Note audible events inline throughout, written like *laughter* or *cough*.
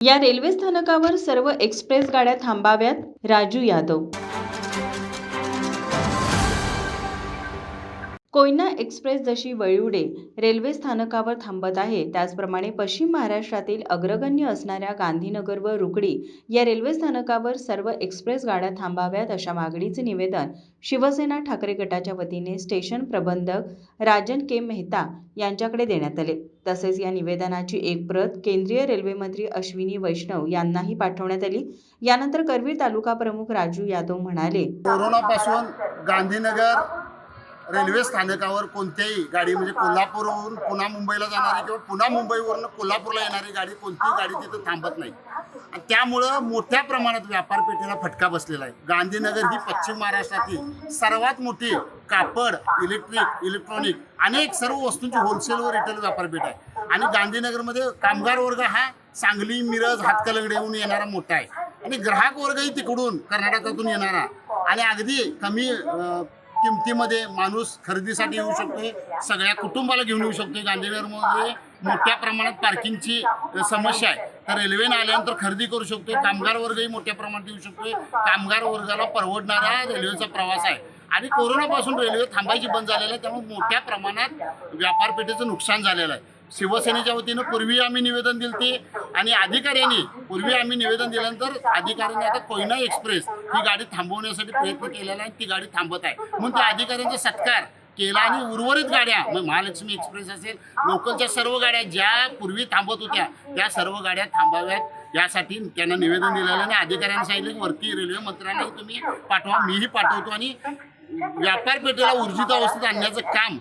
या रेल्वे स्थानकावर सर्व एक्सप्रेस गाड्या थांबाव्यात राजू यादव कोयना एक्सप्रेस जशी वळिवडे रेल्वे स्थानकावर थांबत आहे त्याचप्रमाणे पश्चिम महाराष्ट्रातील अग्रगण्य असणाऱ्या गांधीनगर व रुकडी या रेल्वे स्थानकावर सर्व एक्सप्रेस गाड्या थांबाव्यात अशा मागणीचे निवेदन शिवसेना ठाकरे गटाच्या वतीने स्टेशन प्रबंधक राजन के मेहता यांच्याकडे देण्यात आले. तसेच या निवेदनाची एक प्रत केंद्रीय रेल्वे मंत्री अश्विनी वैष्णव यांनाही पाठवण्यात आली. यानंतर करवीर तालुका प्रमुख राजू यादव म्हणाले कोरोनापासून गांधीनगर रेल्वे स्थानकावर कोणत्याही गाडी म्हणजे कोल्हापूरवरून पुन्हा मुंबईला जाणारी किंवा पुन्हा मुंबईवरून कोल्हापूरला येणारी गाडी कोणतीही गाडी तिथं थांबत नाही. आणि त्यामुळं मोठ्या प्रमाणात व्यापारपेठेला फटका बसलेला आहे. गांधीनगर ही पश्चिम महाराष्ट्रातील सर्वात मोठी कापड इलेक्ट्रिक इलेक्ट्रॉनिक अनेक सर्व वस्तूंची होलसेल व रिटेल व्यापारपेठ आहे. आणि गांधीनगरमध्ये कामगार वर्ग हा सांगली मिरज हातकलंगड्याहून येणारा मोठा आहे. आणि ग्राहक वर्गही तिकडून कर्नाटकातून येणारा. आणि अगदी कमी किमतीमध्ये माणूस खरेदीसाठी येऊ शकतो सगळ्या कुटुंबाला घेऊन येऊ शकतो गांधीनगरमध्ये मोठ्या प्रमाणात पार्किंगची समस्या आहे. तर रेल्वेने आल्यानंतर खरेदी करू शकतो कामगार वर्गही मोठ्या प्रमाणात येऊ शकतो कामगार वर्गाला परवडणारा रेल्वेचा प्रवास आहे. आणि कोरोनापासून रेल्वे थांबायची बंद झालेली आहे. त्यामुळे मोठ्या प्रमाणात व्यापारपेठेचं नुकसान झालेलं आहे. शिवसेनेच्या वतीनं पूर्वी आम्ही निवेदन दिलते आणि अधिकाऱ्यांनी पूर्वी आम्ही निवेदन दिल्यानंतर अधिकाऱ्यांनी आता कोयना एक्सप्रेस ही गाडी थांबवण्यासाठी प्रयत्न केलेला आहे ती गाडी थांबत आहे. म्हणून त्या अधिकाऱ्यांचा सत्कार केला आणि उर्वरित गाड्या मग महालक्ष्मी एक्सप्रेस असेल लोकलच्या सर्व गाड्या ज्या पूर्वी थांबत होत्या त्या सर्व गाड्या थांबाव्यात. यासाठी त्यांना निवेदन दिलेलं आणि अधिकाऱ्यांनी सांगितलं की वरती रेल्वे मंत्रालय तुम्ही पाठवा मीही पाठवतो आणि व्यापारपेठेला ऊर्जित अवस्थेत आणण्याचं काम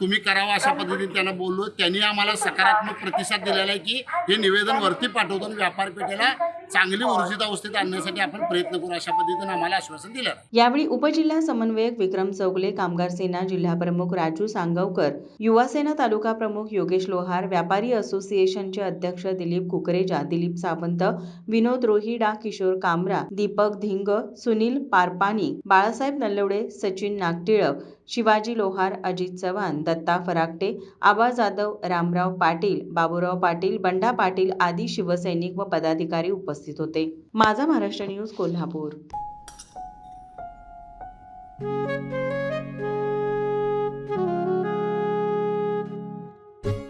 तुम्ही करावं अशा पद्धतीने त्यांना बोललो. त्यांनी आम्हाला सकारात्मक प्रतिसाद दिलेला आहे की हे निवेदन वरती पाठवतो आणि व्यापारपेठेला चांगली ऊर्जित अवस्थेत आणण्यासाठी आपण प्रयत्न करू अशा पद्धतीने आम्हाला आश्वासन दिलं. यावेळी उपजिल्हा समन्वयक विक्रम चौगले कामगार सेना जिल्हा प्रमुख राजू सांगवकर युवा सेना तालुका प्रमुख योगेश लोहार व्यापारी असोसिएशनचे अध्यक्ष दिलीप कुकरेजा दिलीप सावंत विनोद रोहिडा किशोर कामरा दीपक धिंग सुनील पारपानी बाळासाहेब नल्लवडे सचिन नागटिळक शिवाजी लोहार अजित चव्हाण दत्ता फराकटे आबा जाधव रामराव पाटील बाबूराव पाटील बंडा पाटील आदी शिवसैनिक व पदाधिकारी उपस्थित होते. माझा महाराष्ट्र न्यूज कोल्हापूर.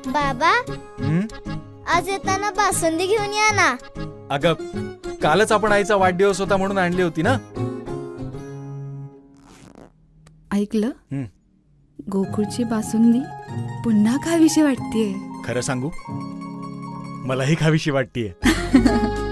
बाबा हं? आज येताना बासुंदी घेऊन या ना. अगं कालच आपण आईचा वाढदिवस होता म्हणून आणली होती ना. ऐकलं? हं. गोकुळची बासुंदी पुन्हा खावीशी वाटतेय. खरं सांगू? मलाही खावीशी वाटतीये. *laughs*